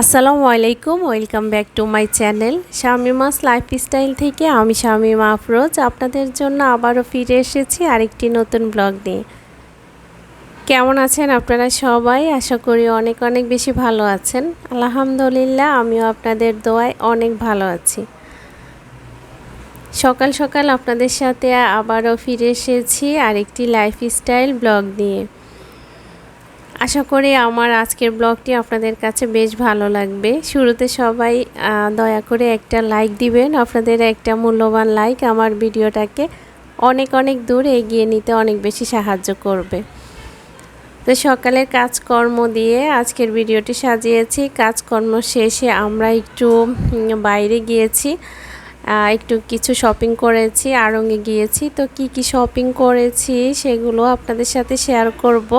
আসসালামু আলাইকুম, welcome back to my channel Shamima's lifestyle থেকে আমি শামিমা আফরোজ। আপনাদের জন্য আবারও ফিরে এসেছি আরেকটি নতুন ব্লগ নিয়ে। কেমন আছেন আপনারা সবাই? আশা করি অনেক অনেক বেশি ভালো আছেন। আলহামদুলিল্লাহ, আমিও আপনাদের দোয়ায় অনেক ভালো আছি। সকাল সকাল আপনাদের সাথে আবারও ফিরে এসেছি আরেকটি লাইফস্টাইল ব্লগ নিয়ে। আশা করি আমার আজকের ব্লগটি আপনাদের কাছে বেশ ভালো লাগবে। শুরুতে সবাই দয়া করে একটা লাইক দিবেন। আপনাদের একটা মূল্যবান লাইক আমার ভিডিওটাকে অনেক অনেক দূর এগিয়ে নিতে অনেক বেশি সাহায্য করবে। তো সকালের কাজকর্ম দিয়ে আজকের ভিডিওটি সাজিয়েছি। কাজকর্ম শেষে আমরা একটু বাইরে গিয়েছি একটু কিছু শপিং করেছি, আড়ঙে গিয়েছি। তো কি কি শপিং করেছি সেগুলো আপনাদের সাথে শেয়ার করব।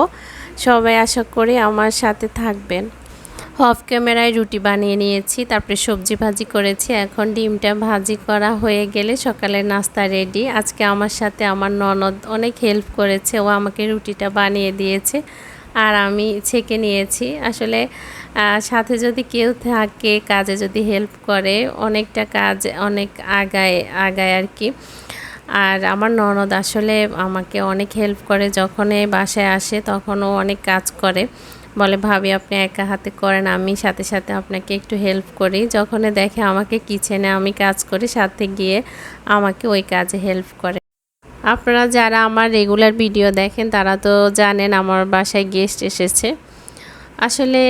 সবাই আশা করি আমার সাথে থাকবেন। অফ ক্যামেরায় রুটি বানিয়ে নিয়েছি, তারপরে সবজি ভাজি করেছি। এখন ডিমটা ভাজি করা হয়ে গেলে সকালের নাস্তা রেডি আজকে আমার সাথে আমার ননদ অনেক হেল্প করেছে, ও আমাকে রুটিটা বানিয়ে দিয়েছে আর আমি ছেঁকে নিয়েছি। আসলে সাথে যদি কেউ থাকে, কাজে যদি হেল্প করে, অনেকটা কাজ অনেক আগায় আগায় আর কি। আর আমার ননদ আসলে আমাকে অনেক হেল্প করে। যখন বাসায় আসে তখনও অনেক কাজ করে। বলে, ভাবি, আপনি একা হাতে করেন, আমি সাথে সাথে আপনাকে একটু হেল্প করি। যখন দেখে আমাকে কিচেনে আমি কাজ করি, সাথে গিয়ে আমাকে ওই কাজে হেল্প করে। আপনারা যারা আমার রেগুলার ভিডিও দেখেন, তারা তো জানেন আমার বাসায় গেস্ট এসেছে। আসলে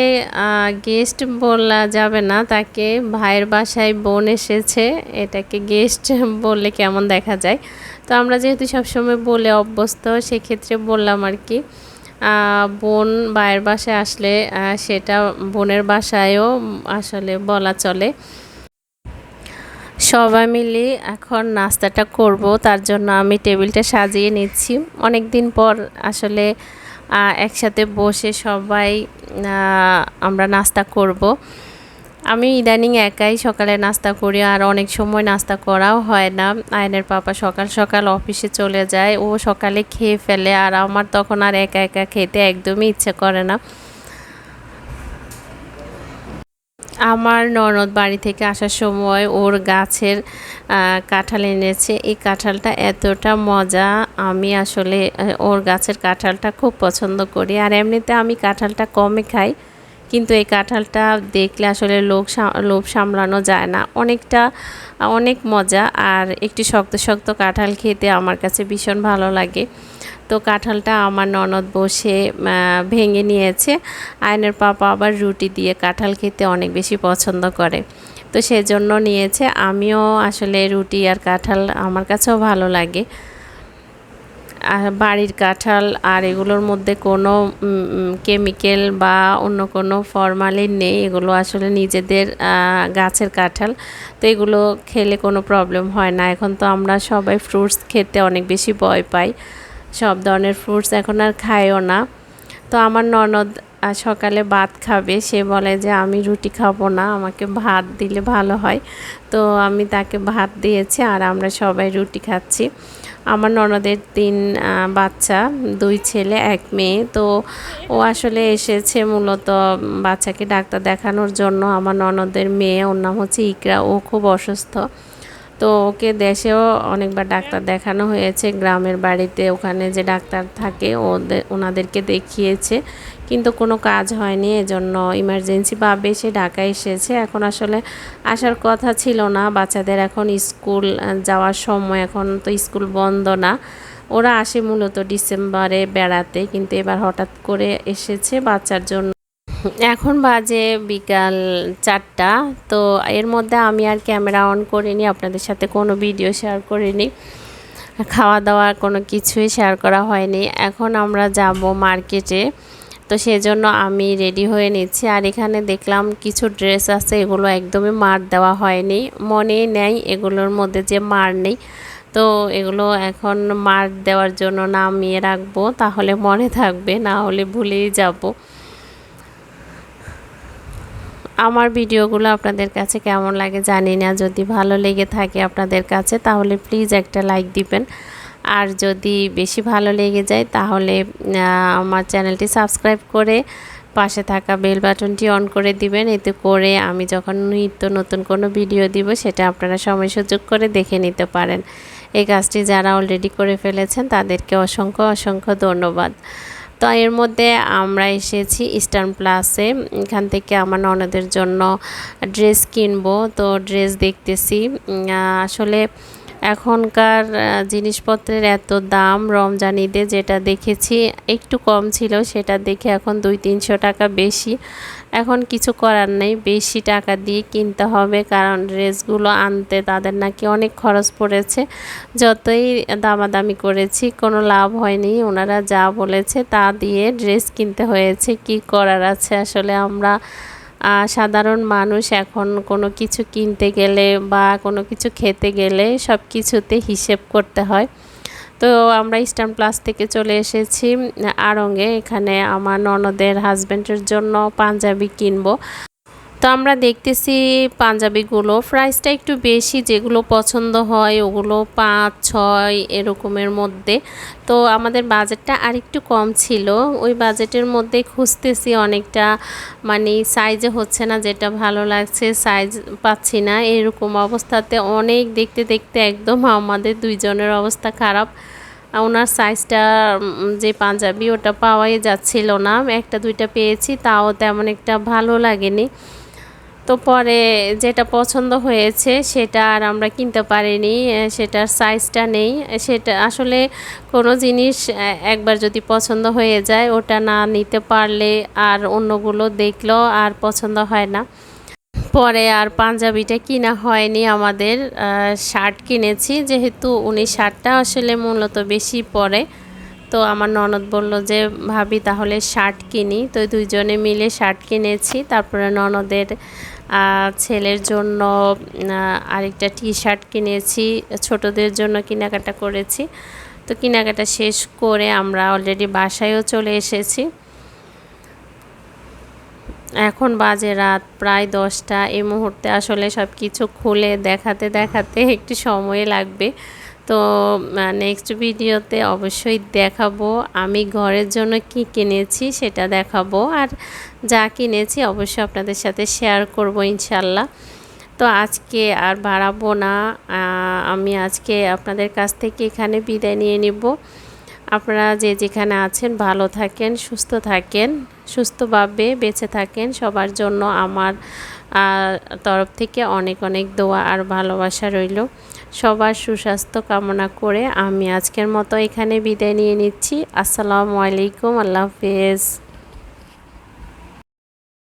গেস্ট বলা যাবে না। তাকে ভাইয়ের বাসায় বোন এসেছে। এটাকে গেস্ট বললে কেমন দেখা যায়? তো আমরা যেহেতু সবসময় বলে অভ্যস্ত, সেক্ষেত্রে বললাম আর কি বোন ভাইয়ের বাসায় আসলে সেটা বোনের বাসায়ও আসলে বলা চলে। সবাই মিলে এখন নাস্তাটা করব। তার জন্য আমি টেবিলটা সাজিয়ে নিচ্ছি। অনেক দিন পর আসলে একসাথে বসে সবাই আমরা নাস্তা করব। আমি ইদানিং একাই সকালে নাস্তা করি, আর অনেক সময় নাস্তা করাও হয় না। আয়নের পাপা সকাল সকাল অফিসে চলে যায়, ও সকালে খেয়ে ফেলে, আর আমার তখন আর একা একা খেতে একদমই ইচ্ছে করে না। আমার ননদ বাড়ি থেকে আসার সময় ওর গাছের কাঁঠাল এনেছে। এই কাঁঠালটা এতটা মজা, আমি আসলে ওর গাছের কাঁঠালটা খুব পছন্দ করি। আর এমনিতে আমি কাঁঠালটা কমে খাই, কিন্তু এই কাঁঠালটা দেখলে আসলে লোক লোভ সামলানো যায় না। অনেকটা, অনেক মজা, আর একটি শক্ত শক্ত কাঁঠাল খেতে আমার কাছে ভীষণ ভালো লাগে। তো কাঁঠালটা আমার ননদ বসে ভেঙে নিয়েছে। আয়নের পাপা আবার রুটি দিয়ে কাঁঠাল খেতে অনেক বেশি পছন্দ করে। তো সেজন্য নিয়েছে। আমিও আসলে রুটি আর কাঁঠাল আমার কাছেও ভালো লাগে। আর বাড়ির কাঁঠাল আর এগুলোর মধ্যে কোনো কেমিক্যাল বা অন্য কোনো ফরমালিন নেই। এগুলো আসলে নিজেদের গাছের কাঁঠাল। তো এগুলো খেলে কোনো প্রবলেম হয় না। এখন তো আমরা সবাই ফ্রুটস খেতে অনেক বেশি ভয় পাই। সব ধরনের ফ্রুটস এখন আর খায়ও না। তো আমার ননদ সকালে ভাত খাবে। সে বলে যে, আমি রুটি খাব না, আমাকে ভাত দিলে ভালো হয়। তো আমি তাকে ভাত দিয়েছি আর আমরা সবাই রুটি খাচ্ছি। আমার ননদের তিন বাচ্চা, দুই ছেলে, এক মেয়ে। তো ও আসলে এসেছে মূলত বাচ্চাকে ডাক্তার দেখানোর জন্য। আমার ননদের মেয়ে, ওর নাম হচ্ছে ইকরা। ও খুব অসুস্থ। তো ওকে দেশেও অনেকবার ডাক্তার দেখানো হয়েছে, গ্রামের বাড়িতে ওখানে যে ডাক্তার থাকে ওদের ওনাদেরকে দেখিয়েছে। কিন্তু কোনো কাজ হয়নি, এজন্য ইমার্জেন্সি বা বেশি ঢাকা এসেছে। এখন আসলে আসার কথা ছিল না, বাচ্চাদের এখন স্কুল যাওয়ার সময় এখন তো স্কুল বন্ধ না। ওরা আসে মূলত ডিসেম্বরে বেড়াতে, কিন্তু এবার হঠাৎ করে এসেছে বাচ্চার জন্য। এখন বাজে বিকাল চারটা, তো এর মধ্যে আমি আর ক্যামেরা অন করিনি, আপনাদের সাথে কোনো ভিডিও শেয়ার করিনি। খাওয়া দাওয়া কোনো কিছুই শেয়ার করা হয়নি। এখন আমরা যাব মার্কেটে, তো সেজন্য আমি রেডি হয়ে নিচ্ছি। আর এখানে দেখলাম কিছু ড্রেস আছে, এগুলো একদমই মার দেওয়া হয়নি। মনেই নেই এগুলোর মধ্যে যে মার নেই। তো এগুলো এখন মার দেওয়ার জন্য নামিয়ে রাখব, তাহলে মনে থাকবে, না হলে ভুলেই যাব। আমার ভিডিওগুলো আপনাদের কাছে কেমন লাগে জানি না। যদি ভালো লেগে থাকে আপনাদের কাছে, তাহলে প্লিজ একটা লাইক দিবেন। আর যদি বেশি ভালো লেগে যায়, তাহলে আমার চ্যানেলটি সাবস্ক্রাইব করে পাশে থাকা বেল বাটনটি অন করে দিবেন। এতে করে আমি যখন নিত্য নতুন কোনো ভিডিও দিব, সেটা আপনারা সময় সুযোগ করে দেখে নিতে পারেন। এই কাজটি যারা অলরেডি করে ফেলেছেন, তাদেরকে অসংখ্য অসংখ্য ধন্যবাদ। তো এর মধ্যে আমরা এসেছি ইস্টার্ন প্লাসে এখান থেকে আমার ননদের জন্য ড্রেস কিনবো। তো ড্রেস দেখতেছি। আসলে এখনকার জিনিসপত্রের এত দাম রমজান ঈদে যেটা দেখেছি, একটু কম ছিল, সেটা দেখে এখন দুই তিনশো টাকা বেশি। এখন কিছু করার নেই, বেশি টাকা দিয়ে কিনতে হবে, কারণ ড্রেসগুলো আনতে তাদের নাকি অনেক খরচ পড়েছে। যতই দামাদামি করেছি, কোনো লাভ হয়নি, ওনারা যা বলেছে তা দিয়ে ড্রেস কিনতে হয়েছে, কি করার আছে? আসলে আমরা সাধারণ মানুষ এখন কোনো কিছু কিনতে গেলে বা কোনো কিছু খেতে গেলে সব কিছুতে হিসেব করতে হয়। তো আমরা ইস্টার্ন প্লাস থেকে চলে এসেছি। আড়ঙ্গে এখানে আমার ননদের হাজব্যান্ডের জন্য পাঞ্জাবি কিনবো। তো আমরা দেখতেছি পাঞ্জাবিগুলো। প্রাইসটা একটু বেশি, যেগুলো পছন্দ হয় ওগুলো পাঁচ, ছয় এরকমের মধ্যে। তো আমাদের বাজেটটা আরেকটু কম ছিল। ওই বাজেটের মধ্যে খুঁজতেছি অনেকটা। মানে সাইজে হচ্ছে না যেটা ভালো লাগছে সাইজ পাচ্ছি না। এরকম অবস্থাতে অনেক দেখতে দেখতে একদম আমাদের দুইজনের অবস্থা খারাপ। ওনার সাইজটা যে পাঞ্জাবি ওটা পাওয়াই যাচ্ছিল না। একটা, দুইটা পেয়েছি, তাও তেমন একটা ভালো লাগেনি। তো পরে যেটা পছন্দ হয়েছে সেটা আর আমরা কিনতে পারিনি সেটার সাইজটা নেই। সেটা আসলে কোনো জিনিস একবার যদি পছন্দ হয়ে যায় ওটা না নিতে পারলে আর অন্যগুলো দেখলেও আর পছন্দ হয় না। পরে আর পাঞ্জাবিটা কিনা হয়নি আমাদের শার্ট কিনেছি। যেহেতু উনি শার্টটা আসলে মূলত বেশি পরে। তো আমার ননদ বলল যে, ভাবি, তাহলে শার্ট কিনি। তো দুইজনে মিলে শার্ট কিনেছি। তারপরে ননদের ছেলের জন্য আরেকটা টি শার্ট কিনেছি। ছোটদের জন্য কেনাকাটা করেছি। তো কেনাকাটা শেষ করে আমরা অলরেডি বাসায়ও চলে এসেছি। এখন বাজে রাত, প্রায় দশটা। এই মুহূর্তে আসলে সব কিছু খুলে দেখাতে দেখাতে একটু সময় লাগবে। তো নেক্সট ভিডিওতে অবশ্যই দেখাবো। আমি ঘরের জন্য কি কিনেছি সেটা দেখাবো। আর যা কিনেছি অবশ্যই আপনাদের সাথে শেয়ার করব ইনশাল্লাহ। তো আজকে আর বাড়াবো না। আমি আজকে আপনাদের কাছ থেকে এখানে বিদায় নিয়ে নিব। আপনারা যে যেখানে আছেন ভালো থাকেন, সুস্থ থাকেন, সুস্থভাবে বেঁচে থাকেন। সবার জন্য আমার তরফ থেকে অনেক অনেক দোয়া আর ভালোবাসা রইল। সবার সুস্বাস্থ্য কামনা করে আমি আজকের মতো এখানে বিদায় নিয়ে নিচ্ছি। আসসালামু আলাইকুম, আল্লাহ হাফেজ।